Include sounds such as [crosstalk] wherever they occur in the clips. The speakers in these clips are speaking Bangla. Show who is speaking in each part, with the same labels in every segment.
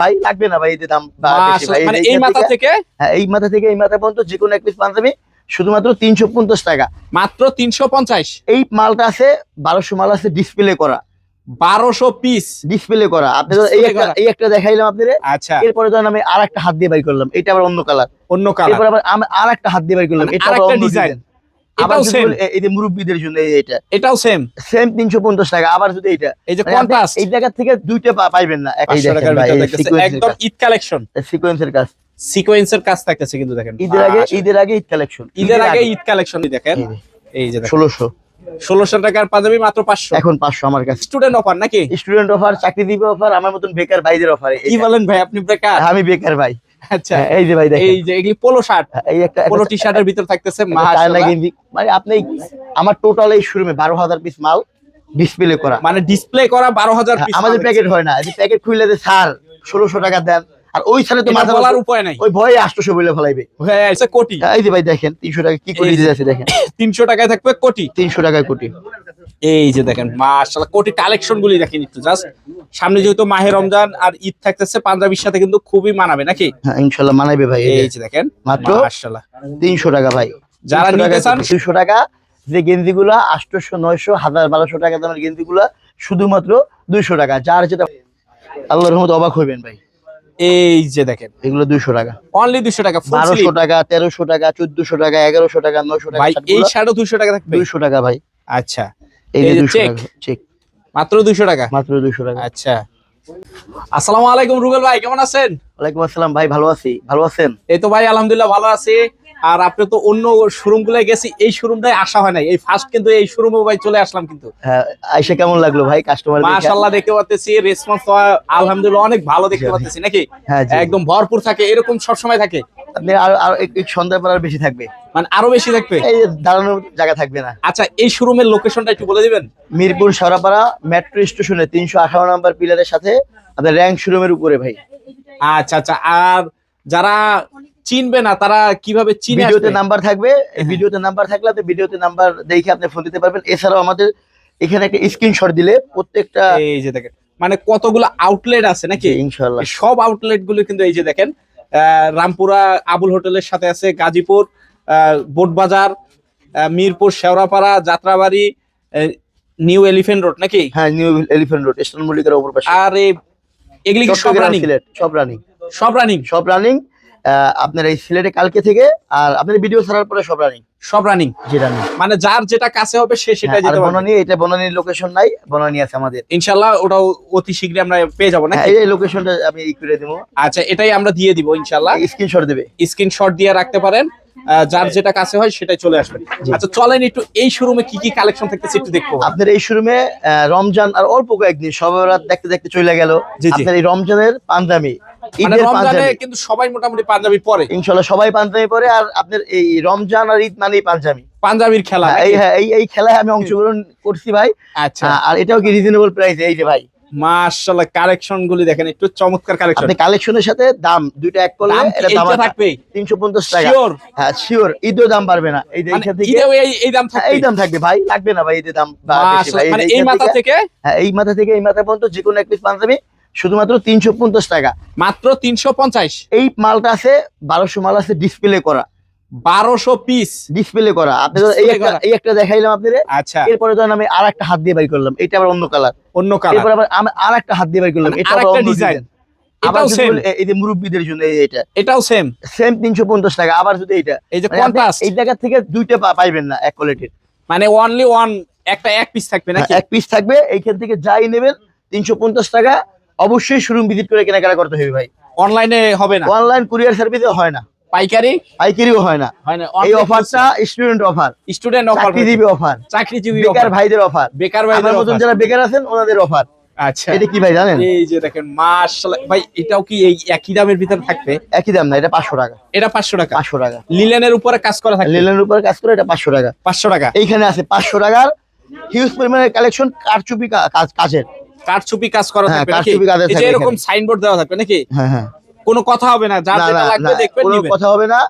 Speaker 1: ভাই লাগবে না ভাই এতে দাম।
Speaker 2: মাশাআল্লাহ, মানে এই মাথা
Speaker 1: থেকে- হ্যাঁ, এই মাথা থেকে এই মাথা পর্যন্ত যে কোনো এক পিস পাঞ্জাবি শুধুমাত্র তিনশো পঞ্চাশ টাকা।
Speaker 2: মাত্র তিনশো পঞ্চাশ?
Speaker 1: এই মালটা আছে বারোশো মাল আছে ডিসপ্লে করা।
Speaker 2: বারোশো পিস
Speaker 1: ডিসপ্লে করা। আপনি এই একটা এই একটা দেখাইলাম আপনাদের
Speaker 2: আচ্ছা।
Speaker 1: এরপরে ধরেন আমি আর একটা হাত দিয়ে বাই করলাম। এটা আবার অন্য কালার
Speaker 2: অন্য কালার
Speaker 1: এরপর আবার আমি আর একটা হাত দিয়ে বাই করলাম।
Speaker 2: মানে
Speaker 1: এটা ডিজাইন
Speaker 2: এটাও সেম
Speaker 1: এই যে মুরব্বীদের জন্য এই এটা।
Speaker 2: এটাও সেম
Speaker 1: সেম তিনশো পঞ্চাশ টাকা আবার যদি এটা
Speaker 2: এই যে
Speaker 1: মানে
Speaker 2: কন্ট্রাস্ট
Speaker 1: এই জায়গা থেকে দুইটা পাইবেন না
Speaker 2: ভিতরে দেখতেছে একদম ঈদ কালেকশন
Speaker 1: সিকোয়েন্সের কাজ।
Speaker 2: সিকোয়েন্সের কাজ থাকতেছে কিন্তু দেখেন।
Speaker 1: ঈদের আগে ঈদের আগে ঈদ কালেকশন
Speaker 2: ঈদের আগে ঈদ কালেকশন দেখেন। এই যে। দেখেন।
Speaker 1: ষোলোশো।
Speaker 2: ষোলোশো টাকার পাঞ্জাবি মাত্র পাঁচশো।
Speaker 1: এখন পাঁচশো আমার কাছে।
Speaker 2: স্টুডেন্ট অফার নাকি?
Speaker 1: স্টুডেন্ট অফার চাকরিজীবী অফার আমার মতন বেকার ভাইদের অফার
Speaker 2: কি বলেন ভাই আপনি বেকার?
Speaker 1: আমি বেকার ভাই।
Speaker 2: আচ্ছা
Speaker 1: এই যে ভাই দেখেন।
Speaker 2: এই যে এগুলি পোলো শার্ট
Speaker 1: হ্যাঁ, এই একটা
Speaker 2: পোলো টি শার্টের ভিতর থাকতেছে মাশাআল্লাহ।
Speaker 1: মানে আপনি আমার টোটাল এই শোরুমে বারো হাজার পিস মাল ডিসপ্লে করা।
Speaker 2: মানে ডিসপ্লে করা বারো হাজার
Speaker 1: হ্যাঁ, আমাদের প্যাকেট হয় না। এই প্যাকেট খুললে যে স্যার ষোলোশো টাকা দেন। আর ওই সালে তো মাথা
Speaker 2: বলার উপায় নাই।
Speaker 1: ওই ভয়ে আটশোশো বলে ফেলাইবে।
Speaker 2: হ্যাঁ এটা কোটি।
Speaker 1: হ্যাঁ, এই যে ভাই দেখেন তিনশো টাকা কি করে দিতে আছে দেখেন। [coughs]
Speaker 2: তিনশো টাকায় থাকবে কোটি।
Speaker 1: তিনশো টাকায় কোটি।
Speaker 2: এই যে দেখেন মাশাআল্লাহ কোটি কালেকশন গুলি দেখেন একটু জাস্ট সামনে যেহেতু মাহে রমজান আর ঈদ থাকতেছে পাঞ্জাবির সাথে কিন্তু খুবই মানাবে নাকি?
Speaker 1: হ্যাঁ ইনশাল্লাহ মানাবে ভাই
Speaker 2: এই যে। দেখেন
Speaker 1: মাত্র
Speaker 2: মাশাআল্লাহ
Speaker 1: তিনশো টাকা ভাই।
Speaker 2: যারা
Speaker 1: 300
Speaker 2: নিতে চান-
Speaker 1: দুইশো টাকা যে গেঞ্জিগুলা আটশোশো নয়শো হাজার বারোশো টাকা দামের গেঞ্জিগুলা শুধুমাত্র দুইশো টাকা যার যেটা আল্লাহর রহমত অবাক হইবেন ভাই।
Speaker 2: এই যে দেখেন।
Speaker 1: এগুলো দুইশো টাকা।
Speaker 2: অনলি দুশো টাকা
Speaker 1: বারোশো টাকা তেরোশো টাকা চোদ্দশো টাকা এগারোশো টাকা নয়শো টাকা
Speaker 2: ভাই এই শার্টও দুইশো টাকা থাকবে?
Speaker 1: দুইশো টাকা ভাই।
Speaker 2: আচ্ছা।
Speaker 1: এই যে দুইশো। টাকা চেক
Speaker 2: মাত্র দুশো টাকা?
Speaker 1: মাত্র দুইশো টাকা।
Speaker 2: আচ্ছা। আসসালামু আলাইকুম রুবেল ভাই কেমন আছেন?
Speaker 1: ওয়ালাইকুম আসসালাম ভাই ভালো আছি। ভালো আছেন?
Speaker 2: এই তো ভাই আলহামদুলিল্লাহ ভালো আছি। আর আপনি তো অন্য শোরুমগুলো গেছি এই শোরুমটাই আসা হয় নাই। এই ফার্স্ট কিন্তু এই শোরুমে ভাই চলে আসলাম কিন্তু।
Speaker 1: হ্যাঁ আইসা কেমন লাগল ভাই কাস্টমার
Speaker 2: মাশাআল্লাহ দেখতে পাচ্ছি রেসপন্স আলহামদুলিল্লাহ অনেক ভালো দেখতে পাচ্ছি নাকি?
Speaker 1: হ্যাঁ
Speaker 2: একদম ভরপুর থাকে এরকম সব সময় থাকে।
Speaker 1: আপনি আর আর এক- এক সন্ধ্যা পর আর বেশি থাকবে।
Speaker 2: মানে আরও বেশি থাকবে?
Speaker 1: এই দাঁড়ানোর জায়গা থাকবে না।
Speaker 2: আচ্ছা এই শোরুমের লোকেশনটা একটু বলে দিবেন?
Speaker 1: মিরপুর সরাপাড়া মেট্রো স্টেশনে তিনশো আঠারো নম্বর পিলারের সাথে আপনার র্যাঙ্ক শোরুমের উপরে ভাই।
Speaker 2: আচ্ছা আচ্ছা আর যারা চিনবে না তারা কীভাবে চিনে
Speaker 1: ভিডিওতে নাম্বার থাকবে এই ভিডিওতে নাম্বার থাকলে আপনি ভিডিওতে নাম্বার দেখে আপনি ফোন দিতে পারবেন। এছাড়াও আমাদের এখানে একটা স্ক্রিনশট দিলে প্রত্যেকটা
Speaker 2: এই যে দেখেন মানে কতগুলো আউটলেট আছে নাকি?
Speaker 1: ইনশাল্লাহ
Speaker 2: সব আউটলেটগুলো কিন্তু এই যে দেখেন রামপুরা আবুল হোটেলের সাথে আছে গাজীপুর আহ, Boardbazar Mirpur Shewrapara Jatrabari new elephant road নাকি?
Speaker 1: হ্যাঁ নিউ এলিফ্যান্ট রোড স্টেশন মল্লিকের উপর পাশে।
Speaker 2: আর এই এগুলি কি সব রানিং
Speaker 1: সব রানিং
Speaker 2: সব রানিং
Speaker 1: সব রানিং আপনার এই সিলেটে কালকে থেকে আর আপনার ভিডিও ছাড়ার পরে সব রানিং
Speaker 2: সব রানিং
Speaker 1: যে রানিং
Speaker 2: মানে যার যেটা কাছে হবে সে সেটাই যেতে পারবে।
Speaker 1: বনানি এটা বনানির লোকেশন নাই বনানি আছে আমাদের।
Speaker 2: ইনশাল্লাহ ওটাও অতি শীঘ্রই আমরা পেয়ে যাব
Speaker 1: হ্যাঁ
Speaker 2: নাকি?
Speaker 1: এই- এই লোকেশনটা আমি ই করে দেবো।
Speaker 2: আচ্ছা এটাই আমরা দিয়ে দিব ইনশাল্লাহ
Speaker 1: স্ক্রিনশট দেবে।
Speaker 2: স্ক্রিনশট দিয়ে রাখতে পারেন। আহ, যার যেটা কাছে হয় সেটাই চলে
Speaker 1: আসবে।
Speaker 2: আচ্ছা চলেন একটু এই শোরুমে কি কি কালেকশন থাকতেছে একটু দেখব।
Speaker 1: আপনার এই শোরুমে রমজান আর অল্প কয়েকদিন সব রাত দেখতে দেখতে চলে গেল। আপনার এই রমজানের ঈদের
Speaker 2: রমজানে
Speaker 1: পাঞ্জাবি।
Speaker 2: কিন্তু সবাই মোটামুটি পাঞ্জাবি পরে।
Speaker 1: ইনশাল্লাহ সবাই পাঞ্জাবি পরে আর আপনার এই রমজান আর ঈদ মানেই পাঞ্জাবি।
Speaker 2: পাঞ্জাবির খেলা
Speaker 1: হ্যাঁ, এই হ্যাঁ এই এই খেলায় আমি অংশগ্রহণ করছি ভাই।
Speaker 2: আচ্ছা।
Speaker 1: আর এটাও কি রিজনেবল প্রাইস এই যে ভাই।
Speaker 2: মাশাআল্লাহ কালেকশন গুলি দেখেন একটু চমৎকার কালেকশন
Speaker 1: আপনি কালেকশনের সাথে দাম দুইটা এক করলে এটা দাম
Speaker 2: থাকবে
Speaker 1: টাকা।
Speaker 2: শিওর
Speaker 1: হ্যাঁ শিওর ঈদও দাম পারবে না। এই যে
Speaker 2: মানে
Speaker 1: এইখান থেকে
Speaker 2: ঈদেও এই এই দাম
Speaker 1: হ্যাঁ,
Speaker 2: থাকবে
Speaker 1: এই দাম থাকবে ভাই লাগবে না ভাই দাম
Speaker 2: মানে এই মাথা থেকে
Speaker 1: হ্যাঁ এই মাথা থেকে এই মাথা পর্যন্ত যে কোনো এক পিস পাঞ্জাবি শুধুমাত্র তিনশো পঞ্চাশ টাকা।
Speaker 2: মাত্র তিনশো পঞ্চাশ।
Speaker 1: এই মালটা আছে বারোশো মাল আছে ডিসপ্লে করা।
Speaker 2: বারোশো পিস
Speaker 1: ডিসপ্লে করা। আপনি এই একটা এই একটা দেখাইলাম আপনাদের
Speaker 2: আচ্ছা।
Speaker 1: এরপরে ধরেন আমি আর একটা হাত দিয়ে বাই করলাম। এটা আবার অন্য কালার
Speaker 2: অন্য কালার
Speaker 1: এরপর আবার আমি আর একটা হাত দিয়ে বাই করলাম।
Speaker 2: মানে
Speaker 1: এটা আবার। ডিজাইন আবার এই- যে মুরব্বীদের জন্য এটা।
Speaker 2: এটাও সেম
Speaker 1: সেম তিনশো পঞ্চাশ টাকা। আবার যদি এটা
Speaker 2: এই যে
Speaker 1: মানে
Speaker 2: কন্ট্রাস্ট
Speaker 1: এই জায়গা থেকে দুইটা পাইবেন না এক কোয়ালিটির
Speaker 2: মানে অনলি ওয়ান একটা এক পিস থাকবে নাকি?
Speaker 1: এক পিস থাকবে। এইখান থেকে যাই নেবেন তিনশো পঞ্চাশ টাকা। অবশ্যই শোরুম ভিজিট করে কেনাকাটা করতে হবে ভাই।
Speaker 2: অনলাইনে হবে না?
Speaker 1: অনলাইন কুরিয়ার সার্ভিসে হয় না।
Speaker 2: পাইকারি?
Speaker 1: পাইকারিও হয় না।
Speaker 2: হয় না
Speaker 1: এই অফারটা স্টুডেন্ট অফার
Speaker 2: স্টুডেন্ট অফার
Speaker 1: চাকরিজীবী অফার
Speaker 2: চাকরিজীবী
Speaker 1: বেকার ভাইদের অফার
Speaker 2: বেকার ভাইদের
Speaker 1: মতন যারা বেকার আছেন ওনাদের অফার
Speaker 2: আচ্ছা।
Speaker 1: এটা কি ভাই জানেন?
Speaker 2: এই যে দেখেন মাশাআল্লাহ। ভাই এটাও কি এই একই দামের ভিতরে থাকবে?
Speaker 1: একই দাম না এটা পাঁচশো টাকা।
Speaker 2: এটা পাঁচশো টাকা?
Speaker 1: পাঁচশো টাকা।
Speaker 2: লিলেনের উপরে কাজ করা থাকবে?
Speaker 1: লিলেনের উপরে কাজ করে এটা পাঁচশো টাকা।
Speaker 2: পাঁচশো টাকা?
Speaker 1: এইখানে আছে পাঁচশো টাকার। হিউজ পরিমাণের কালেকশন কারচুপি কাজ কাজের।
Speaker 2: কারচুপি কাজ করা
Speaker 1: হ্যাঁ,
Speaker 2: থাকবে নাকি? এই যে এরকম সাইনবোর্ড দেওয়া থাকবে নাকি?
Speaker 1: হ্যাঁ হ্যাঁ।
Speaker 2: কোনো কথা হবে না
Speaker 1: না
Speaker 2: যেটা লাগবে দেখবেন
Speaker 1: কোনো কথা হবে না।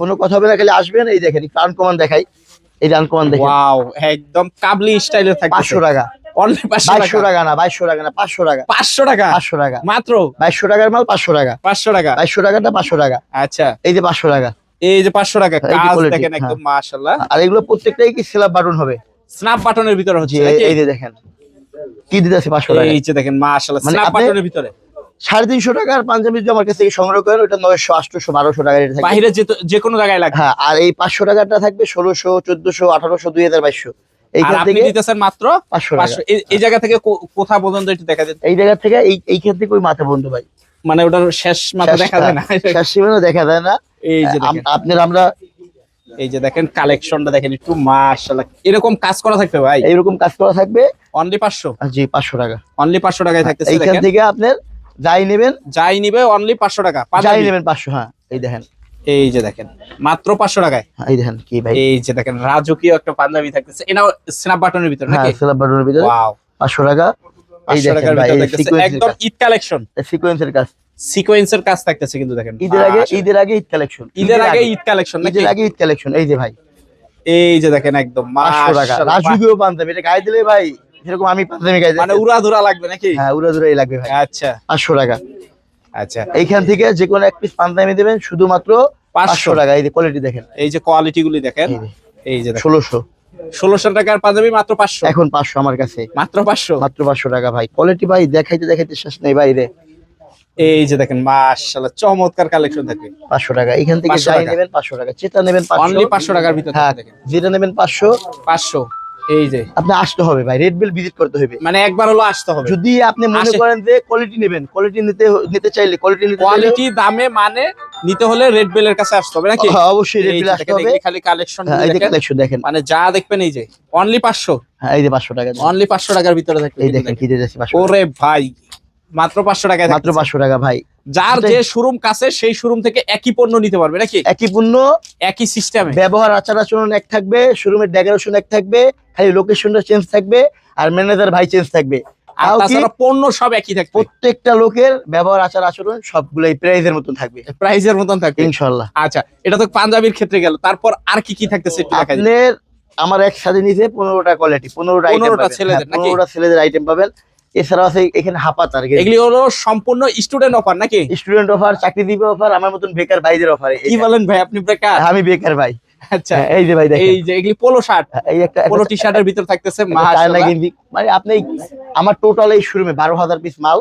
Speaker 1: কোনো কথা হবে না খালি আসবেন এই দেখেন আনকমান দেখাই। এই যে আনকমান দেখেন।
Speaker 2: ওয়াও একদম কাবলি স্টাইলের থাকবে
Speaker 1: পাঁচশো টাকা।
Speaker 2: অনলি পাঁচশো
Speaker 1: বাইশশো
Speaker 2: টাকা
Speaker 1: টাকা না বাইশশো টাকা না পাঁচশো টাকা।
Speaker 2: পাঁচশো টাকা?
Speaker 1: পাঁচশো টাকা।
Speaker 2: মাত্র?
Speaker 1: বাইশশো টাকার মাল পাঁচশো টাকা।
Speaker 2: পাঁচশো টাকা?
Speaker 1: বাইশশো টাকাটা পাঁচশো টাকা।
Speaker 2: আচ্ছা।
Speaker 1: এই যে পাঁচশো টাকা।
Speaker 2: এই যে পাঁচশো টাকা কাজ দেখেন। একদম মাশাল্লাহ
Speaker 1: আর এগুলো প্রত্যেকটাই কি স্ল্যাব বাটন হবে?
Speaker 2: স্ন্যাপ বাটনের ভিতরে হচ্ছে
Speaker 1: এই যে দেখেন। কি দিতেছে পাঁচশো টাকা
Speaker 2: এই যে দেখেন মাশাল্লাহ
Speaker 1: মানে
Speaker 2: স্ন্যাপ বাটনের ভিতরে।
Speaker 1: সাড়ে তিনশো টাকার পাঞ্জাবি যদি আমার কাছ থেকে সংগ্রহ করেন ওটা নয়শো আটশোশো বারোশো টাকা রেট থাকবে।
Speaker 2: বাইরে যে কোনো জায়গায় লাগবে।
Speaker 1: হ্যাঁ আর এই পাঁচশো টাকাটা থাকবে ষোলোশো চোদ্দশো আঠারোশো দুই হাজার বাইশশো।
Speaker 2: আর
Speaker 1: এইখান থেকে
Speaker 2: দিতেছেন মাত্র
Speaker 1: পাঁচশো
Speaker 2: এই- জায়গা থেকে কোথা পর্যন্ত একটু দেখা যায়?
Speaker 1: এই জায়গা থেকে এই এইখান থেকে ওই মাথা বন্ধু ভাই।
Speaker 2: মানে ওটার শেষ মাথা দেখা যায় না।
Speaker 1: শেষ সীমানা দেখা যায় না।
Speaker 2: এই যে
Speaker 1: আপনার আমরা
Speaker 2: এই যে দেখেন কালেকশনটা দেখেন একটু মাশাআল্লাহ। এরকম কাজ করা থাকবে ভাই?
Speaker 1: এইরকম কাজ করা থাকবে।
Speaker 2: অনলি পাঁচশো?
Speaker 1: আর জি পাঁচশো টাকা।
Speaker 2: অনলি পাঁচশো টাকায় থাকতেছে
Speaker 1: এইখান থেকে আপনার যাই নেবেন
Speaker 2: যাই নিবে অনলি পাঁচশো টাকা।
Speaker 1: যাই নেবেন পাঁচশো হ্যাঁ এই দেখেন।
Speaker 2: এই যে দেখেন মাত্র পাঁচশো টাকায়।
Speaker 1: হ্যাঁ, এই দেখেন কি ভাই।
Speaker 2: এই যে দেখেন রাজকীয় একটা পাঞ্জাবি থাকতেছে। এটাও স্ন্যাপ বাটনের ভিতরে
Speaker 1: হ্যাঁ
Speaker 2: নাকি?
Speaker 1: স্ল্যাব বাটনের ভিতরে।
Speaker 2: ওয়াও
Speaker 1: পাঁচশো টাকা। এই দেখেন
Speaker 2: টাকার
Speaker 1: ভাই
Speaker 2: একদম ঈদ কালেকশন
Speaker 1: সিকোয়েন্সের কাজ।
Speaker 2: সিকোয়েন্সের কাজ থাকতেছে কিন্তু দেখেন।
Speaker 1: ঈদের আগে ঈদের আগে ঈদ কালেকশন
Speaker 2: ঈদের আগে ঈদ কালেকশন নাকি?
Speaker 1: ঈদের আগে ঈদ কালেকশন এই যে ভাই।
Speaker 2: এই যে দেখেন একদম।
Speaker 1: রাজুকেও পাঞ্জাবি এটা গায়ে দিলে ভাই যেরকম আমি পাঞ্জাবি গায়ে
Speaker 2: মানে
Speaker 1: দিই
Speaker 2: উড়া ধুরা লাগবে নাকি?
Speaker 1: হ্যাঁ উড়া দুরাই লাগবে ভাই।
Speaker 2: আচ্ছা।
Speaker 1: পাঁচশো টাকা।
Speaker 2: আচ্ছা।
Speaker 1: এইখান থেকে যে কোনো এক পিস পাঞ্জাবি দেবেন শুধুমাত্র
Speaker 2: পাঁচশো।
Speaker 1: টাকা। এই যে কোয়ালিটি দেখেন।
Speaker 2: এই যে কোয়ালিটি গুলি দেখেন
Speaker 1: এই যে, ষোলোশো।
Speaker 2: ষোলোশো টাকার পাঞ্জাবি মাত্র পাঁচশো।
Speaker 1: এখন পাঁচশো আমার কাছে।
Speaker 2: মাত্র পাঁচশো?
Speaker 1: মাত্র পাঁচশো টাকা ভাই। কোয়ালিটি ভাই দেখাইতে দেখাইতে শেষ নেই বাইরে।
Speaker 2: এই যে দেখেন মাশাআল্লাহ চমৎকার কালেকশন থাকে
Speaker 1: পাঁচশো টাকা। এখান থেকে যাই নেবেন পাঁচশো টাকা। যেটা নেবেন পাঁচশো।
Speaker 2: অনলি পাঁচশো টাকার ভিতরে
Speaker 1: হ্যাঁ
Speaker 2: দেখেন।
Speaker 1: যেটা নেবেন পাঁচশো।
Speaker 2: পাঁচশো এই যে।
Speaker 1: আপনি আসতে হবে ভাই রেড বিল ভিজিট করতে হবে।
Speaker 2: মানে একবার হলো আসতে হবে।
Speaker 1: যদি আপনি মনে করেন যে কোয়ালিটি নেবেন কোয়ালিটি নিতে নিতে চাইলে কোয়ালিটি নিতে
Speaker 2: কোয়ালিটি দামে মানে নিতে হলে রেড বেলের কাছে আসতে হবে নাকি?
Speaker 1: হ্যাঁ, অবশ্যই রেড বিল আসতে হবে।
Speaker 2: খালি কালেকশন
Speaker 1: হ্যাঁ এই যে কালেকশন দেখেন।
Speaker 2: মানে যা দেখবেন এই যে অনলি পাঁচশো।
Speaker 1: হ্যাঁ এই যে পাঁচশো টাকা। দেন।
Speaker 2: অনলি পাঁচশো টাকার ভিতরে থাকবে
Speaker 1: এই দেখেন। কি দিয়েছি পাঁচশো
Speaker 2: ওরে ভাই। মাত্র পাঁচশো টাকায়
Speaker 1: মাত্র পাঁচশো টাকা ভাই।
Speaker 2: যার যে শোরুম কাছে সেই শোরুম থেকে একই পণ্য নিতে পারবে নাকি?
Speaker 1: একই পণ্য
Speaker 2: একই সিস্টেমে
Speaker 1: ব্যবহার আচার আচরণ এক থাকবে শোরুমের ডেকোরেশন এক থাকবে খালি লোকেশনটা চেঞ্জ থাকবে আর ম্যানেজার ভাই চেঞ্জ থাকবে।
Speaker 2: পণ্য সব একই থাকবে।
Speaker 1: প্রত্যেকটা লোকের ব্যবহার আচার আচরণ সবগুলাই প্রাইজের মতন থাকবে।
Speaker 2: প্রাইজের মতন থাকবে।
Speaker 1: ইনশাল্লাহ
Speaker 2: আচ্ছা এটা তো পাঞ্জাবির ক্ষেত্রে গেল। তারপর আর কি কি থাকতেছে
Speaker 1: আপনার আমার একসাথে নিচে পনেরোটা কোয়ালিটি পনেরোটা আইটেম
Speaker 2: 15টা ছেলেদের
Speaker 1: পনেরোটা ছেলেদের আইটেম পাবেন। এছাড়াও আছে এখানে হাপাতার
Speaker 2: এগুলি হলো সম্পূর্ণ স্টুডেন্ট অফার নাকি?
Speaker 1: স্টুডেন্ট অফার চাকরি দিবে অফার আমার মতন বেকার ভাইদের অফার
Speaker 2: কি বলেন ভাই আপনি বেকার?
Speaker 1: আমি বেকার ভাই।
Speaker 2: আচ্ছা।
Speaker 1: হ্যাঁ, এই যে ভাই
Speaker 2: এই যে এগুলি পোলো শার্ট
Speaker 1: হ্যাঁ, এই একটা
Speaker 2: পোলো টি শার্টের ভিতর থাকতেছে
Speaker 1: মানে আপনি আমার টোটাল এই শোরুমে বারো হাজার পিস মাল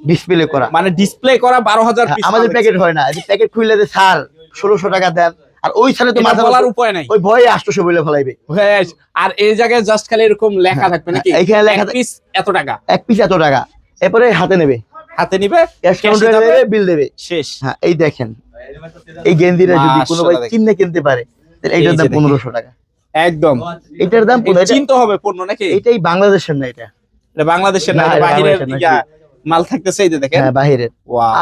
Speaker 1: ডিসপ্লে করা।
Speaker 2: মানে ডিসপ্লে করা বারো হাজার
Speaker 1: হ্যাঁ, আমাদের প্যাকেট হয় না। প্যাকেট খুললে স্যার ষোলোশো টাকা দেন। আর ওই তো মাথা
Speaker 2: বলার উপায় নাই।
Speaker 1: ওই ভয়ে আষ্টশো বলে ফেলাইবে।
Speaker 2: হ্যাঁ, আর এই জায়গায় জাস্ট খালি এরকম লেখা থাকবে নাকি?
Speaker 1: হ্যাঁ, লেখা
Speaker 2: পিস এত টাকা।
Speaker 1: এক পিস এত টাকা। এরপরে হাতে নেবে।
Speaker 2: হাতে নিবে
Speaker 1: ক্যাশ কাউন্টারে নেবে বিল দেবে
Speaker 2: শেষ।
Speaker 1: হ্যাঁ এই দেখেন। এই গেঞ্জিটা যদি কোনো ভাই কিনে কিনতে পারে তাহলে
Speaker 2: এই
Speaker 1: এইটার দাম পনেরোশো টাকা।
Speaker 2: একদম।
Speaker 1: এটার দাম
Speaker 2: চিনতে হবে পণ্য নাকি?
Speaker 1: এটাই বাংলাদেশের না এটা।
Speaker 2: বাংলাদেশের না বাহিরের মাল থাকতেছে এই যে দেখেন।
Speaker 1: হ্যাঁ বাহিরের।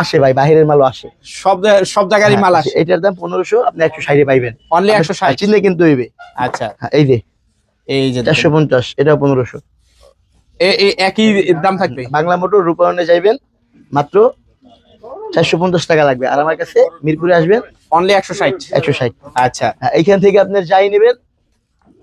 Speaker 1: আসে ভাই বাহিরের মালও আসে।
Speaker 2: সব সব জায়গারই মাল
Speaker 1: হ্যাঁ,
Speaker 2: আসে।
Speaker 1: এটার দাম পনেরোশো আপনি একশো ষাটে পাইবেন।
Speaker 2: অনলি একশো ষাট।
Speaker 1: চিনলে কিন্তু হইবে।
Speaker 2: আচ্ছা।
Speaker 1: হ্যাঁ, এই যে।
Speaker 2: এই যে
Speaker 1: চারশো পঞ্চাশ এটাও পনেরোশো।
Speaker 2: একই দাম থাকবে?
Speaker 1: বাংলা মোটর রূপায়ণে যাইবেন মাত্র চারশো পঞ্চাশ টাকা লাগবে। আর আমার কাছে মিরপুরে আসবেন
Speaker 2: অনলি একশো ষাট।
Speaker 1: একশো ষাট।
Speaker 2: আচ্ছা।
Speaker 1: এইখান থেকে আপনার যাই নেবেন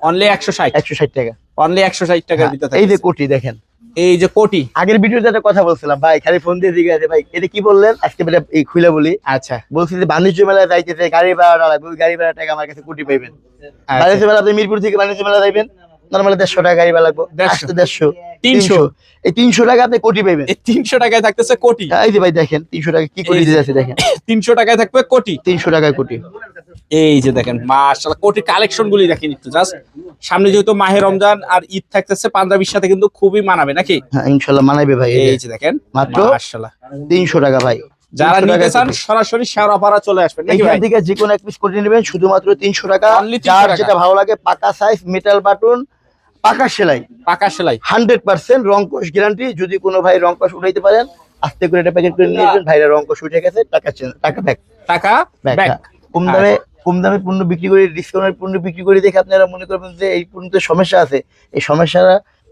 Speaker 2: অনলি একশো ষাট।
Speaker 1: একশো ষাট টাকা।
Speaker 2: অনলি একশো ষাট টাকার
Speaker 1: হ্যাঁ,
Speaker 2: ভিতরে
Speaker 1: এই যে কোটি দেখেন।
Speaker 2: এই যে কোটি।
Speaker 1: আগের ভিডিওতে একটা কথা বলছিলাম ভাই খালি ফোন দিয়ে দিকে আছে ভাই এটা কি বললেন? আজকে এটা এই খুলে বলি।
Speaker 2: আচ্ছা।
Speaker 1: বলছি যে বাণিজ্য মেলায় যাইতেছে গাড়ি ভাড়া লাগবে গাড়ি ভাড়া টাকা আমার কাছে কোটি পাইবেন।
Speaker 2: আচ্ছা।
Speaker 1: বাণিজ্য মেলা আপনি মিরপুর থেকে বাণিজ্য মেলা যাইবেন? নর্মালি দেড়শো টাকা গাড়ি ভাড়া লাগবে।
Speaker 2: দেড়শো।
Speaker 1: দেড়শো।
Speaker 2: তিনশো।
Speaker 1: এই তিনশো টাকা আপনি কোটি পাইবেন।
Speaker 2: তিনশো টাকায় থাকতেছে কোটি।
Speaker 1: এই যে ভাই দেখেন তিনশো টাকা কি কোটি দিতে দেখেন। [coughs]
Speaker 2: তিনশো টাকায় থাকবে কোটি।
Speaker 1: তিনশো টাকায় কোটি।
Speaker 2: এই যে দেখেন মাশাআল্লাহ কোটি কালেকশন গুলি দেখেন একটু জাস্ট সামনে যেহেতু মাহে রমজান আর ঈদ থাকতেছে পাঞ্জাবির সাথে কিন্তু খুবই মানাবে নাকি?
Speaker 1: হ্যাঁ ইনশাল্লাহ মানাবে ভাই
Speaker 2: এই যে। দেখেন
Speaker 1: মাত্র
Speaker 2: মাশাআল্লাহ।
Speaker 1: তিনশো টাকা ভাই।
Speaker 2: যারা নিতে চান। সরাসরি শেওড়াপাড়া চলে আসবেন
Speaker 1: এখান থেকে যে কোনো এক পিস কোটি নেবেন শুধুমাত্র তিনশো টাকা।
Speaker 2: Only 300
Speaker 1: যার। যেটা ভালো লাগে পাকা সাইজ মেটাল বাটন পাকা সেলাই।
Speaker 2: পাকা সেলাই।
Speaker 1: হান্ড্রেড পার্সেন্ট রং কোষ গ্যারান্টি যদি কোনো ভাই রং কোষ উঠাইতে পারেন আস্তে করে এটা প্যাকেট করে নিয়ে যাবেন ভাইরা রং কোষ উঠে গেছে টাকা টাকা ব্যাক।
Speaker 2: টাকা
Speaker 1: ব্যাক
Speaker 2: ব্যাক।
Speaker 1: কম দামে কম দামে পণ্য বিক্রি করে ডিসকাউন্টের পণ্য বিক্রি করে দেখে আপনারা মনে করবেন যে এই পণ্যতে সমস্যা আছে। এই সমস্যা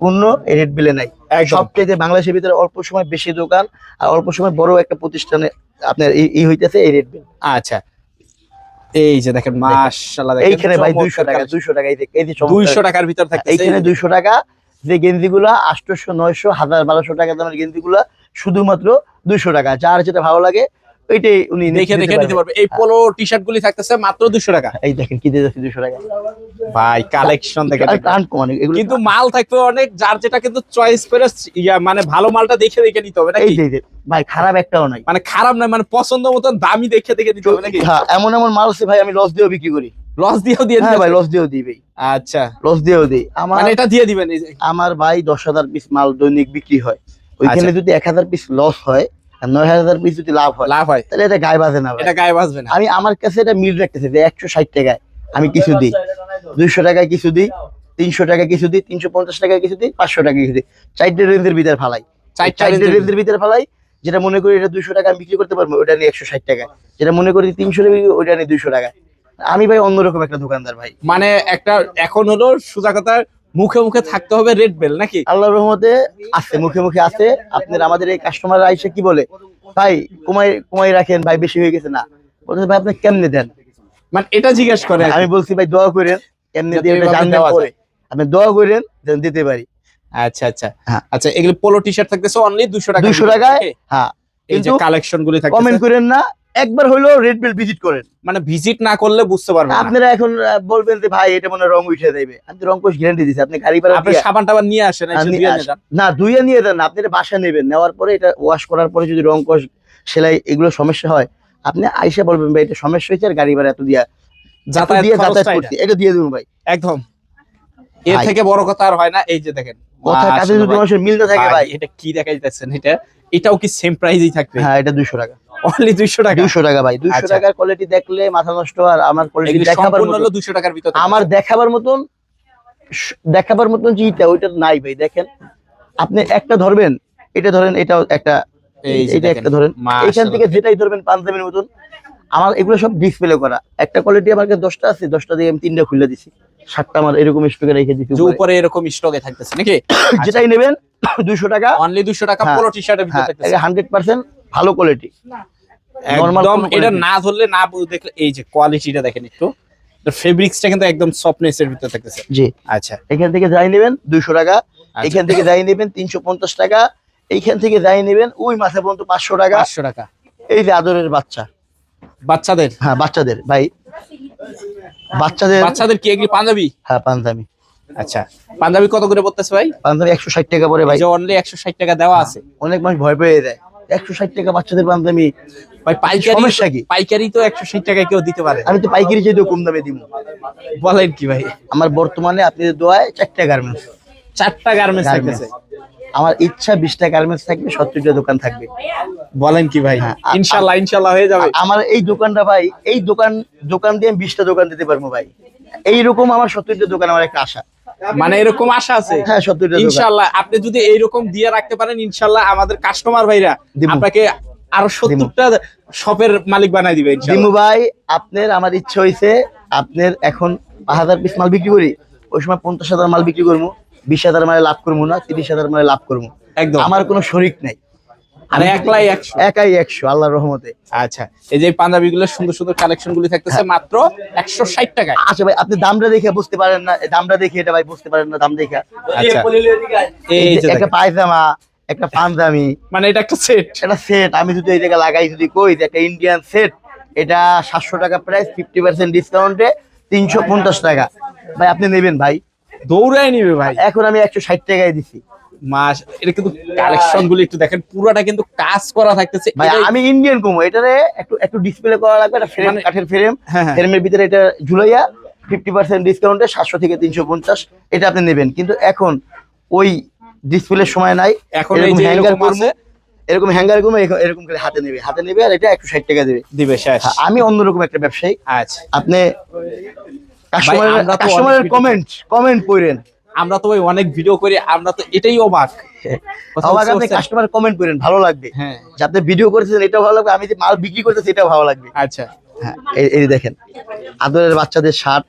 Speaker 1: পণ্য রেট বিলে নাই। সবচেয়ে বাংলাদেশের ভিতরে অল্প সময় বেশি দোকান আর অল্প সময় বড় একটা প্রতিষ্ঠানে আপনার এই হইতেছে এই রেট বিল
Speaker 2: আচ্ছা। এই যে দেখেন মাশাআল্লাহ দেখেন
Speaker 1: এইখানে ভাই
Speaker 2: চমৎকার
Speaker 1: দুইশো টাকা
Speaker 2: collection।
Speaker 1: দুইশো টাকা এই যে- এই যে চমৎকার-
Speaker 2: দুইশো টাকার ভিতর থাকে
Speaker 1: এইখানে দুইশো টাকা যে গেঞ্জিগুলা আটশোশো নয়শো হাজার বারোশো টাকা দামের গেঞ্জিগুলা শুধুমাত্র দুইশো টাকা যার যেটা ভালো লাগে ওইটাই উনি
Speaker 2: দেখে দেখে নিতে পারবে। এই পোলো টি শার্ট গুলি থাকতেছে মাত্র দুশো টাকা।
Speaker 1: এই দেখেন কি দিয়ে যাচ্ছে দুইশো টাকা।
Speaker 2: ভাই কালেকশন দেখে
Speaker 1: আর টান কমানো এগুলো
Speaker 2: কিন্তু মাল থাকবে অনেক যার যেটা কিন্তু চয়েস করে ইয়া মানে ভালো মালটা দেখে দেখে নিতে হবে নাকি?
Speaker 1: ভাই খারাপ একটাও নাই।
Speaker 2: মানে খারাপ নয় মানে পছন্দ মতন দামি দেখে দেখে নিতে হবে নাকি?
Speaker 1: হ্যাঁ এমন এমন মাল আছে ভাই আমি লস দিয়েও বিক্রি করি।
Speaker 2: লস দিয়েও দিয়ে
Speaker 1: হ্যাঁ ভাই লস দিয়েও দিই ভাই।
Speaker 2: আচ্ছা।
Speaker 1: লস দিয়েও দিই। আমার
Speaker 2: মানে এটা দিয়ে দিবেন
Speaker 1: আমার ভাই দশ হাজার পিস মাল দৈনিক বিক্রি হয়। ওইখানে
Speaker 2: আচ্ছা।
Speaker 1: যদি এক হাজার পিস লস হয় নয় হাজার পিস যদি লাভ হয়
Speaker 2: লাভ হয়।
Speaker 1: তাহলে এটা গায়ে বাজে না
Speaker 2: এটা গায়ে বাজবে না।
Speaker 1: আমি আমার কাছে এটা মিল রাখতেছি যে একশো ষাট টাকায় আমি কিছু দিই। দুইশো টাকায় কিছু দিই তিনশো টাকা কিছু দিই তিনশো পঞ্চাশ টাকায় কিছু দিই পাঁচশো টাকা কিছু দিই। চারটে রেঞ্জের ভিতরে ফালাই।
Speaker 2: চারটে
Speaker 1: রেঞ্জের ভিতরে ফালাই যেটা মনে করি এটা দুইশো টাকা আমি বিক্রি করতে পারব ওটা নিয়ে একশো ষাট টাকায়। যেটা মনে করি তিনশো টাকা ওটা নিয়ে দুইশো টাকায়। আমি ভাই অন্যরকম একটা দোকানদার ভাই।
Speaker 2: মানে একটা এখন হলো সোজা কথা মুখে মুখে থাকতে হবে রেড বেল নাকি?
Speaker 1: আল্লাহর রহমতে আছে মুখে মুখে আছে। আপনার আমাদের এই কাস্টমার আইসে কি বলে? ভাই কমাই কমাই রাখেন ভাই বেশি হয়ে গেছে না। বলতে ভাই আপনি কেমনে দেন?
Speaker 2: মানে এটা জিজ্ঞেস করে
Speaker 1: আমি বলছি ভাই দোয়া করেন কেমনে দিয়ে এটা
Speaker 2: দেওয়া
Speaker 1: পরে। আপনি দোয়া করেন যেন দিতে পারি।
Speaker 2: আচ্ছা আচ্ছা।
Speaker 1: হ্যাঁ।
Speaker 2: আচ্ছা এগুলো পোলো টি শার্ট থাকতেছে অনলি দুশো টাকা
Speaker 1: দুইশো টাকায় হ্যাঁ
Speaker 2: এই যে
Speaker 1: কিন্তু
Speaker 2: কালেকশন গুলি
Speaker 1: কমেন্ট করেন না একবার হলো রেড বেল ভিজিট করেন।
Speaker 2: মানে ভিজিট না করলে বুঝতে পারবেন
Speaker 1: আপনারা এখন বলবেন যে ভাই এটা মনে রং উঠে দেবে আমি রং কোষ গ্যারান্টি দিচ্ছি আপনি গাড়ি ভাড়া
Speaker 2: আপনি সাবান টাবান নিয়ে আসেন নিয়ে যান।
Speaker 1: না দুইয়ে নিয়ে দেন আপনি এটা বাসা নেবেন। নেওয়ার পরে এটা ওয়াশ করার পরে যদি রং কোষ সেলাই এগুলো সমস্যা হয় আপনি আইসা বলবেন ভাই এটা সমস্যা হয়েছে আর গাড়ি ভাড়া এত দিয়া
Speaker 2: যাতায়াত
Speaker 1: দিয়ে যাতায়াত
Speaker 2: এটা।
Speaker 1: এটা দিয়ে দেবো ভাই।
Speaker 2: একদম। এর থেকে বড় কথা আর হয় না এই যে দেখেন।
Speaker 1: কথা কাছে যদি। মানুষের মিলতে থাকে
Speaker 2: ভাই, এটা কি দেখা যাচ্ছেন এটা? এটাও কি সেম প্রাইসই থাকবে?
Speaker 1: হ্যাঁ এটা দুশো টাকা।
Speaker 2: অনলি দুইশো টাকা।
Speaker 1: দুশো টাকা ভাই দুশো
Speaker 2: আচ্ছা।
Speaker 1: টাকার কোয়ালিটি দেখলে মাথা নষ্ট আর আমার কোয়ালিটি দেখাবার মতো
Speaker 2: হলো দুশো টাকার ভিতর
Speaker 1: আমার দেখাবার মতন দেখাবার মতন যেটা ওইটা নাই ভাই দেখেন। আপনি একটা ধরবেন এটা ধরেন এটাও একটা এটা একটা ধরেন। এখান থেকে যেটাই ধরবেন পাঞ্জাবের মতন। আমার এগুলো সব ডিসপ্লে করা। একটা কোয়ালিটি আমার কাছে দশটা আছে দশটা দিয়ে আমি তিনটা খুলে দিছি। সাতটা আমার এরকম স্টোকে রেখে দিচ্ছি
Speaker 2: যে উপরে। এরকম স্টকে থাকতেছে নাকি? [coughs]
Speaker 1: যেটাই নেবেন দুশো টাকা।
Speaker 2: অনলি দুশো টাকা
Speaker 1: হ্যাঁ,
Speaker 2: পোলো টি শার্টের ভিতর
Speaker 1: হান্ড্রেড পার্সেন্ট ভালো কোয়ালিটি
Speaker 2: একদম এটা না ধরলে না দেখলে এই যে কোয়ালিটিটা দেখেন একটু। ফেব্রিক্সটা কিন্তু একদম সফটনেস এর ভিতর থাকতেছে।
Speaker 1: জি।
Speaker 2: আচ্ছা।
Speaker 1: এখান থেকে যাই নেবেন দুইশো টাকা
Speaker 2: আচ্ছা।
Speaker 1: এখান থেকে যাই নেবেন তিনশো পঞ্চাশ টাকা এইখান থেকে যাই নেবেন ওই মাসে পর্যন্ত পাঁচশো টাকা।
Speaker 2: পাঁচশো টাকা।
Speaker 1: এই যে আদরের বাচ্চা।
Speaker 2: বাচ্চাদের?
Speaker 1: হ্যাঁ বাচ্চাদের ভাই। বাচ্চাদের
Speaker 2: বাচ্চাদের কি এগুলি পাঞ্জাবি?
Speaker 1: হ্যাঁ পাঞ্জাবি।
Speaker 2: আচ্ছা। পাঞ্জাবি কত করে পড়তেছে ভাই?
Speaker 1: পাঞ্জাবি একশো ষাট টাকা পরে ভাই।
Speaker 2: অনলি একশো ষাট টাকা দেওয়া আছে।
Speaker 1: অনেক মানুষ ভয় পেয়ে যায়। একশো ষাট টাকা বাচ্চাদের
Speaker 2: ভাই পাইকারি
Speaker 1: সমস্যা কি?
Speaker 2: পাইকারি তো একশো ষাট টাকা কেউ দিতে পারে।
Speaker 1: আমি তো পাইকারি চাইতেও কম দামে দিব
Speaker 2: বলেন কি ভাই?
Speaker 1: আমার বর্তমানে আপনি দোয়ায় চারটা গার্মেন্টস
Speaker 2: চারটা গার্মেন্টস। থাকতেছে।
Speaker 1: আমার ইচ্ছা বিশটা গার্মেন্টস থাকবে সত্তরটা দোকান থাকবে।
Speaker 2: বলেন কি ভাই?
Speaker 1: হ্যাঁ,
Speaker 2: ইনশাল্লাহ ইনশাল্লাহ হয়ে যাবে।
Speaker 1: আমার এই দোকানটা ভাই এই দোকান দোকান দিয়ে আমি বিশটা দোকান দিতে পারব ভাই। এইরকম আমার সত্তরটা দোকান আমার একটা আশা।
Speaker 2: মানে এরকম আশা আছে?
Speaker 1: হ্যাঁ
Speaker 2: ইনশাল্লাহ আপনি যদি এইরকম দিয়ে রাখতে পারেন ইনশাল্লাহ আমাদের কাস্টমার ভাইরা আপনাকে আরও সত্তরটা শপের মালিক বানাই দিবে
Speaker 1: দিমু ভাই আপনার আমার ইচ্ছা হয়েছে আপনার এখন পাঁচ হাজার পিস মাল বিক্রি করি। ওই সময় পঞ্চাশ হাজার মাল বিক্রি করব বিশ হাজার মালে লাভ করব না তিরিশ হাজার মালে লাভ করব।
Speaker 2: একদম।
Speaker 1: আমার কোনো শরিক নাই।
Speaker 2: আর একলাই একশো।
Speaker 1: একাই একশো আল্লাহর রহমতে।
Speaker 2: আচ্ছা এই যে পাঞ্জাবি গুলো সুন্দর সুন্দর কালেকশন গুলি থাকতেছে মাত্র একশো ষাট টাকায়।
Speaker 1: আচ্ছা ভাই আপনি দামটা দেখে বুঝতে পারেন না দামটা দেখে এটা ভাই বুঝতে পারেন না দাম দেখে।
Speaker 2: আচ্ছা। এই
Speaker 1: এই
Speaker 2: যে
Speaker 1: যে একটা পায়জামা একটা পাঞ্জাবি।
Speaker 2: মানে এটা একটা সেট
Speaker 1: সেট আমি যদি এই জায়গায় লাগাই যদি কই যে একটা ইন্ডিয়ান সেট এটা সাতশো টাকা প্রাইস ফিফটি পার্সেন্ট ডিসকাউন্টে তিনশো পঞ্চাশ টাকা। ভাই আপনি নেবেন ভাই।
Speaker 2: দৌড়াই নিবে ভাই।
Speaker 1: এখন আমি একশো ষাট টাকায় দিছি।
Speaker 2: মাস এটা কিন্তু কালেকশন গুলি একটু দেখেন পুরোটা কিন্তু কাজ করা থাকতেছে।
Speaker 1: ভাই আমি ইন্ডিয়ান কমো এটারে একটু একটু ডিসপ্লে করা লাগবে একটা ফ্রেম
Speaker 2: মানে-
Speaker 1: কাঠের ফ্রেম
Speaker 2: হ্যাঁ, হ্যাঁ।
Speaker 1: ফ্রেমের ভিতরে এটা ঝুলাইয়া ফিফটি পার্সেন্ট ডিসকাউন্টে সাতশো থেকে তিনশো পঞ্চাশ এটা আপনি নেবেন। কিন্তু এখন ওই ডিসপ্লের সময় নাই
Speaker 2: এখন
Speaker 1: এরকম হ্যাঙ্গার
Speaker 2: এরকম
Speaker 1: এরকম হ্যাঙ্গার কমে এরকম করে হাতে নেবে। হাতে নেবে আর এটা একশো ষাট টাকা দেবে।
Speaker 2: দিবে
Speaker 1: হ্যাঁ, আমি অন্যরকম একটা ব্যবসায়ী।
Speaker 2: আচ্ছা।
Speaker 1: আপনি কাস্টমারের কাস্টমারের কমেন্ট কমেন্ট করেন
Speaker 2: আমরা তো ভাই অনেক ভিডিও করি আমরা তো এটাই অবাক।
Speaker 1: আপনি কাস্টমার কমেন্ট করেন ভালো লাগবে।
Speaker 2: হ্যাঁ।
Speaker 1: যে আপনি ভিডিও করেছেন এটাও ভালো লাগবে। আমি যে মাল বিক্রি করতেছি এটাও ভালো লাগবে।
Speaker 2: আচ্ছা।
Speaker 1: হ্যাঁ এই- এই দেখেন আদরের বাচ্চাদের শার্ট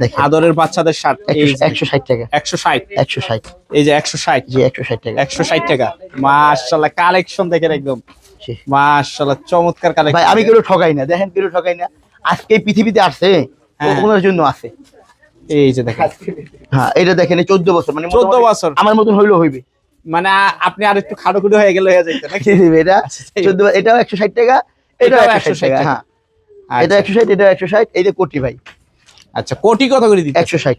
Speaker 1: দেখেন।
Speaker 2: আদরের বাচ্চাদের শার্ট
Speaker 1: একশো ষাট টাকা।
Speaker 2: একশো ষাট।
Speaker 1: একশো ষাট।
Speaker 2: এই যে একশো ষাট।
Speaker 1: জি একশো ষাট টাকা।
Speaker 2: একশো ষাট টাকা। মাশাল্লাহ কালেকশন দেখেন একদম।
Speaker 1: জি।
Speaker 2: মাশাল্লাহ চমৎকার কালেকশন
Speaker 1: ভাই আমি কেউ ঠকাই না। দেখেন কেউ ঠকাই না। আজকে পৃথিবীতে আসছে
Speaker 2: হ্যাঁ।
Speaker 1: ওনার জন্য আছে।
Speaker 2: এই যে দেখেন।
Speaker 1: হ্যাঁ এটা দেখেন চোদ্দ বছর মানে
Speaker 2: চোদ্দ বছর।
Speaker 1: আমার মতন হইলেও হইবে।
Speaker 2: মানে আপনি আর একটু হয়ে গেলে হয়ে যাইতে নাকি? [laughs]
Speaker 1: এটা চোদ্দ এটাও একশো ষাট টাকা এটাও একশো ষাট টাকা। হ্যাঁ। এটা
Speaker 2: আচ্ছা,
Speaker 1: একশো ষাট এটা একশো ষাট এই যে কোটি ভাই।
Speaker 2: আচ্ছা কোটি কত করে
Speaker 1: একশো ষাট।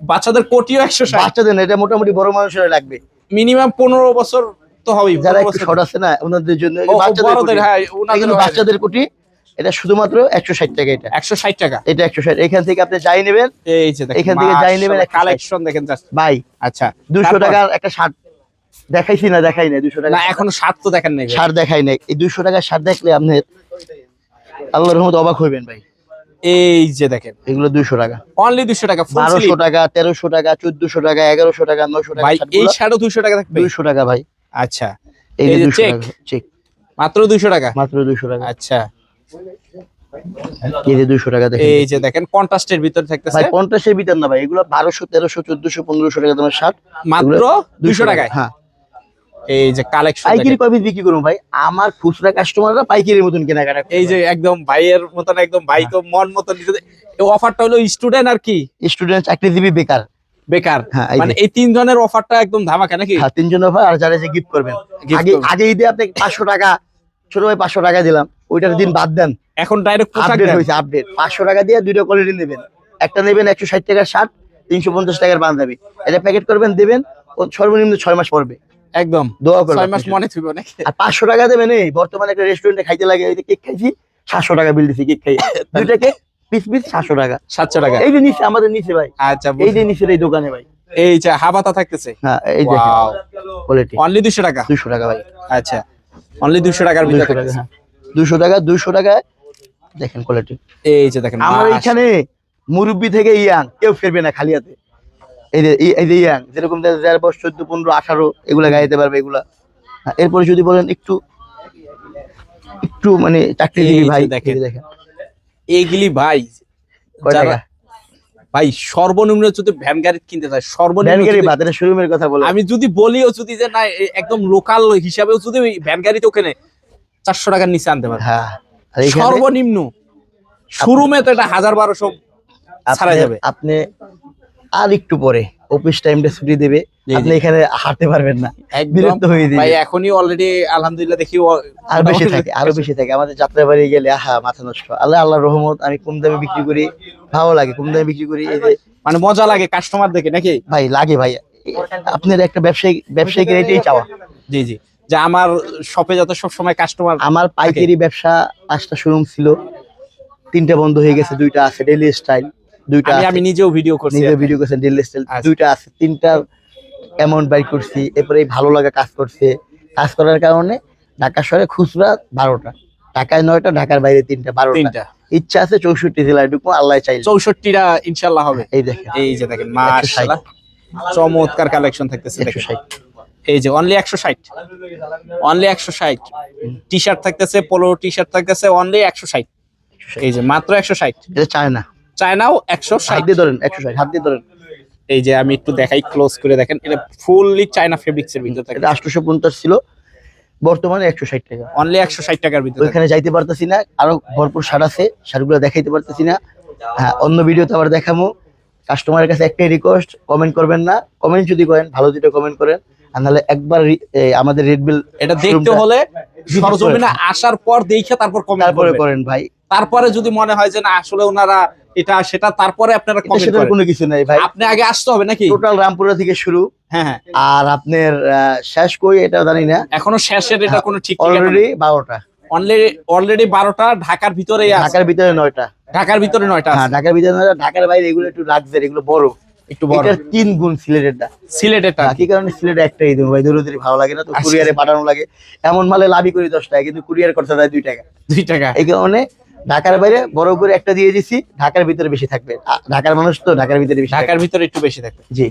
Speaker 2: বাচ্চাদের কোটিও একশো ষাট?
Speaker 1: বাচ্চাদের এটা মোটামুটি বড় মানুষের লাগবে।
Speaker 2: মিনিমাম পনেরো বছর তো হবেই
Speaker 1: যারা
Speaker 2: 15
Speaker 1: একটু। শর্ট আছে না ওনাদের জন্য
Speaker 2: ও,
Speaker 1: বাচ্চাদের কোটি। এটা শুধুমাত্র একশো ষাট টাকা এটা।
Speaker 2: একশো ষাট টাকা?
Speaker 1: এটা একশো ষাট। এখান থেকে আপনি যাই নেবেন
Speaker 2: এই যে
Speaker 1: এখান থেকে যাই নেবেন,
Speaker 2: কালেকশন দেখেন
Speaker 1: ভাই
Speaker 2: আচ্ছা
Speaker 1: দুশো টাকার একটা শার্ট দেখাইছি না দেখাই নাই দুশো টাকা
Speaker 2: এখনও সাত তো দেখেন নাই।
Speaker 1: শার্ট দেখাই নাই। এই দুশো টাকার শার্ট দেখলে আপনি আল্লাহর রহমত অবাক হইবেন ভাই।
Speaker 2: এই যে দেখেন।
Speaker 1: এগুলো দুশো টাকা।
Speaker 2: অনলি দুশো টাকা
Speaker 1: বারোশো টাকা তেরোশো টাকা চোদ্দশো টাকা এগারোশো টাকা নশো টাকা
Speaker 2: এই শাড়ো দুশো টাকা থাকবে?
Speaker 1: দুইশো টাকা ভাই।
Speaker 2: আচ্ছা।
Speaker 1: এই যে
Speaker 2: check?
Speaker 1: টাকা চেক
Speaker 2: মাত্র দুশো টাকা?
Speaker 1: মাত্র দুশো টাকা।
Speaker 2: আচ্ছা।
Speaker 1: এই যে দুশো টাকা দেখেন।
Speaker 2: এই যে দেখেন কন্ট্রাস্টের ভিতর থাকতেছে।
Speaker 1: ভাই পঞ্চাশের ভিতর না ভাই এগুলো বারোশো তেরোশো চোদ্দশো পনেরোশো টাকা তোমার শার্ট।
Speaker 2: মাত্র
Speaker 1: এগুলো
Speaker 2: দুশো টাকায়?
Speaker 1: হ্যাঁ।
Speaker 2: এই যে কালেকশন
Speaker 1: পাইকারি কবে বিক্রি করুন ভাই আমার খুচরা কাস্টমাররা পাইকারির মতন কেনাকাটা
Speaker 2: এই যে একদম ভাইয়ের মতন একদম ভাই তো মন মতন অফারটা হলো স্টুডেন্ট আর কি?
Speaker 1: স্টুডেন্ট চাকরিজীবী বেকার।
Speaker 2: বেকার।
Speaker 1: হ্যাঁ এই
Speaker 2: মানে। এই তিনজনের অফারটা একদম ধামাকা নাকি?
Speaker 1: হ্যাঁ তিনজন অফার আর যারা যে গিফট করবেন। আগে
Speaker 2: করবেন।
Speaker 1: আগে ঈদে আপনি পাঁচশো টাকা ছোট ভাই পাঁচশো টাকা দিলাম ওইটার দিন বাদ দেন।
Speaker 2: এখন ডাইরেক্ট
Speaker 1: আপডেট হয়েছে আপডেট পাঁচশো টাকা দিয়ে দুইটা কোয়ালিটি নেবেন। একটা নেবেন একশো ষাট টাকার শার্ট তিনশো পঞ্চাশ টাকার পাঞ্জাবি। এটা প্যাকেট করবেন দেবেন ও সর্বনিম্ন ছয় মাস পড়বে
Speaker 2: একদম।
Speaker 1: দোয়া করবেন
Speaker 2: ছয় মাস মনে নাকি
Speaker 1: আর পাঁচশো টাকা দেবেন এই বর্তমানে একটা রেস্টুরেন্টে খাইতে লাগে ওই কেক খাইছি সাতশো টাকা বিল দিছি কেক খাই [coughs] দুইটা কেক পিস পিস সাতশো টাকা।
Speaker 2: সাতশো টাকা।
Speaker 1: এই যে নিচে আমাদের নিচে ভাই।
Speaker 2: আচ্ছা
Speaker 1: এই যে নিচের এই দোকানে ভাই।
Speaker 2: এই যে হাবাতা থাকতেছে।
Speaker 1: হ্যাঁ এই যে কোয়ালিটি
Speaker 2: অনলি দুশো টাকা?
Speaker 1: দুশো টাকা ভাই।
Speaker 2: আচ্ছা। অনলি দুশো টাকার
Speaker 1: দুশো
Speaker 2: ভিতরে থাকতেছে
Speaker 1: হ্যাঁ দুশো টাকা দুশো টাকায় দেখেন কোয়ালিটি
Speaker 2: এই যে দেখেন
Speaker 1: আমার এখানে মুরব্বি থেকে ইয়াং কেউ ফিরবে না খালি হাতে। এই যে এই- যে ইয়াং যেরকম দেড় বছর চোদ্দ পনেরো আঠারো এগুলা গাইতে পারবে এগুলা। হ্যাঁ, এরপরে যদি বলেন একটু একটু মানে
Speaker 2: চাকরি
Speaker 1: ভাই
Speaker 2: দেখেন।
Speaker 1: এই দেখেন।
Speaker 2: এইগুলি ভাই
Speaker 1: কয়
Speaker 2: যারা
Speaker 1: টাকা?
Speaker 2: ভাই সর্বনিম্ন যদি ভ্যান গাড়ি কিনতে চায় সর্বনিম্ন
Speaker 1: শোরুমের কথা বলে।
Speaker 2: আমি যদি বলিও যদি যে না একদম লোকাল হিসাবেও যদি ভ্যান গাড়িতে কেনে চারশো টাকার নিচে আনতে পারে।
Speaker 1: হ্যাঁ।
Speaker 2: সর্বনিম্ন। শোরুমে তো এটা হাজার বারোশো ছাড়া যাবে।
Speaker 1: আপনি আর একটু পরে অফিস টাইমটা ছুটি দেবে। আপনি এখানে হাঁটতে পারবেন না।
Speaker 2: একদম।
Speaker 1: বিরক্ত হয়ে
Speaker 2: ভাই এখনই অলরেডি আলহামদুলিল্লাহ দেখি
Speaker 1: আর বেশি থাকে আরও বেশি থাকে। আমাদের যাত্রা বাড়ি গেলে আহা মাথা নষ্ট। আল্লাহ আল্লাহ রহমত আমি কম দামে বিক্রি করি ভালো লাগে কম দামে বিক্রি করি। এই যে
Speaker 2: মানে মজা লাগে কাস্টমার দেখে নাকি?
Speaker 1: ভাই লাগে ভাই। আপনার একটা ব্যবসায়িক ব্যবসায়িকের এটাই চাওয়া।
Speaker 2: জি জি। যে আমার শপে যত সব সময় কাস্টমার
Speaker 1: আমার পাইকারি ব্যবসা পাঁচটা শোরুম ছিল। তিনটা বন্ধ হয়ে গেছে দুইটা আছে ডেলি স্টাইল দুইটা
Speaker 2: আমি আমি নিজেও ভিডিও করছি
Speaker 1: নিজে ভিডিও করছেন ডেলি স্টাইল। দুইটা আছে তিনটা অ্যামাউন্ট বাই করছি এরপরে এই ভালো লাগা কাজ করছে। কাজ করার কারণে ঢাকা শহরে খুচরা বারোটা ঢাকায় নয়টা ঢাকার বাইরে তিনটা বারোটা।
Speaker 2: তিনটা।
Speaker 1: ইচ্ছা আছে চৌষট্টি জেলায় ঢুকবো আল্লাহ চাই
Speaker 2: চৌষট্টিটা ইনশাল্লাহ হবে।
Speaker 1: এই দেখেন।
Speaker 2: এই যে দেখেন মাশাআল্লাহ। চমৎকার কালেকশন থাকতেছে
Speaker 1: একশো
Speaker 2: দেখেন এই যে অনলি একশো ষাট। অনলি একশো ষাট। টি শার্ট থাকতেছে পোলো টি শার্ট থাকতেছে অনলি একশো ষাট। এই যে মাত্র একশো ষাট।
Speaker 1: এটা চায় না
Speaker 2: চায়নাও একশো ষাট।
Speaker 1: দিয়ে ধরেন একশো ষাট। হাত দিয়ে ধরেন।
Speaker 2: এই যে আমি একটু দেখাই ক্লোজ করে দেখেন এটা ফুললি চায়না ফেব্রিক্স এর ভিতরে থাকে।
Speaker 1: এটা আটশোশো পঞ্চাশ ছিল বর্তমানে একশো ষাট টাকা।
Speaker 2: অনলি একশো ষাট টাকার ভিতরে থাকে।
Speaker 1: ওইখানে যাইতে পারতেছি না আরও ভরপুর সার আছে সারগুলো দেখাইতে পারতেছি না। হ্যাঁ অন্য ভিডিওতে আবার দেখাবো কাস্টমারের কাছে একটাই রিকোয়েস্ট কমেন্ট করবেন না। কমেন্ট যদি করেন ভালো দুটো কমেন্ট করেন। আর নাহলে একবার আমাদের রেড বিল
Speaker 2: এটা দেখতে হলে সরজমিনে আসার পর দেখে তারপর কমেন্ট
Speaker 1: করেন ভাই।
Speaker 2: তারপরে যদি মনে হয় যে না আসলে ওনারা এটা সেটা তারপরে আপনারা কমেন্ট করেন।
Speaker 1: কোনো কিছু নাই ভাই।
Speaker 2: আপনি আগে আসতে হবে নাকি?
Speaker 1: টোটাল রামপুরা থেকে শুরু।
Speaker 2: হ্যাঁ হ্যাঁ।
Speaker 1: আর আপনার শেষ কই এটা জানি না।
Speaker 2: এখনও শেষের এটা কোনো ঠিক
Speaker 1: অলরেডি বারোটা।
Speaker 2: অলরেডি অলরেডি বারোটা ঢাকার ভিতরে
Speaker 1: ঢাকার ভিতরে নয়টা।
Speaker 2: ঢাকার ভিতরে নয়টা
Speaker 1: হ্যাঁ ঢাকার ভিতরে নয়টা ঢাকার বাইরে এগুলো একটু লাক্সারি এগুলো বড়।
Speaker 2: একটু বড়।
Speaker 1: এটার তিন গুণ সিলেটেরটা
Speaker 2: সিলেটেরটা
Speaker 1: হ্যাঁ, কি। কারণে সিলেটে একটাই দেবো ভাই? দূরে ভালো লাগে না তো
Speaker 2: আচ্ছা।
Speaker 1: কুরিয়ারে পাঠানো লাগে। এমন মালে লাভই করি দশ টাকা কিন্তু কুরিয়ার খরচা দেয় দুই টাকা।
Speaker 2: দুই টাকা।
Speaker 1: এই কারণে ঢাকার বাইরে বড় করে একটা দিয়ে দিছি ঢাকার ভিতরে বেশি থাকবে। ঢাকার মানুষ তো ঢাকার ভিতরে বেশি
Speaker 2: ঢাকার ভিতরে একটু বেশি থাকবে।
Speaker 1: জি।